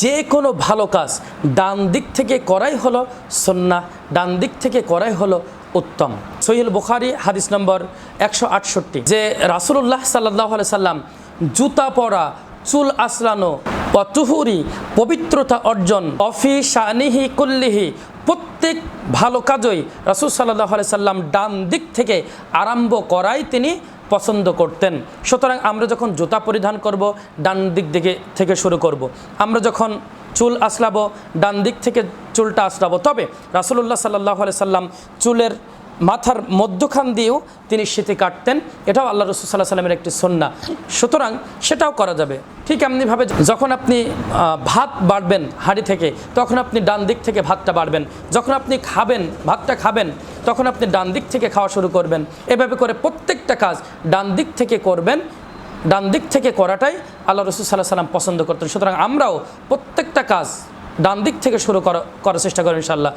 যে কোনো ভালো কাজ ডান দিক থেকে করাই হলো সন্না ডান দিক থেকে করাই হলো উত্তম। সহিল বুখারি, হাদিস নম্বর একশো আটষট্টি। যে রাসুল্লাহ সাল্লাহ সাল্লাম জুতা পরা, চুল আসলানো অতুহুরি পবিত্রতা অর্জন, অফি শানিহি কুল্লিহি প্রত্যেক ভালো কাজই রাসুল সাল্লাহ সাল্লাম ডান দিক থেকে আরম্ভ করাই তিনি পছন্দ করতেন। সুতরাং আমরা যখন জুতা পরিধান করব, ডান দিক দিকে থেকে শুরু করব। আমরা যখন চুল আসলাবো, ডান দিক থেকে চুলটা আসলাবো। তবে রাসুলুল্লাহ সাল্লাহ সাল্লাম চুলের মাথার মধ্যখান দিয়েও তিনি শীতে কাটতেন। এটাও আল্লাহ রসুল সাল্লাহ সাল্লামের একটি সন্না সুতরাং সেটাও করা যাবে। ঠিক এমনিভাবে যখন আপনি ভাত বাড়বেন হাঁড়ি থেকে, তখন আপনি ডান দিক থেকে ভাতটা বাড়বেন। যখন আপনি খাবেন, ভাতটা খাবেন তখন আপনি ডান দিক থেকে খাওয়া শুরু করবেন। এভাবে করে প্রত্যেকটা কাজ ডান দিক থেকে করবেন। ডান দিক থেকে করাটাই আল্লাহ রসুল সাল্লাহ সাল্লাম পছন্দ করতেন। সুতরাং আমরাও প্রত্যেকটা কাজ ডান দিক থেকে শুরু করা, করার চেষ্টা করি ইনশাল্লাহ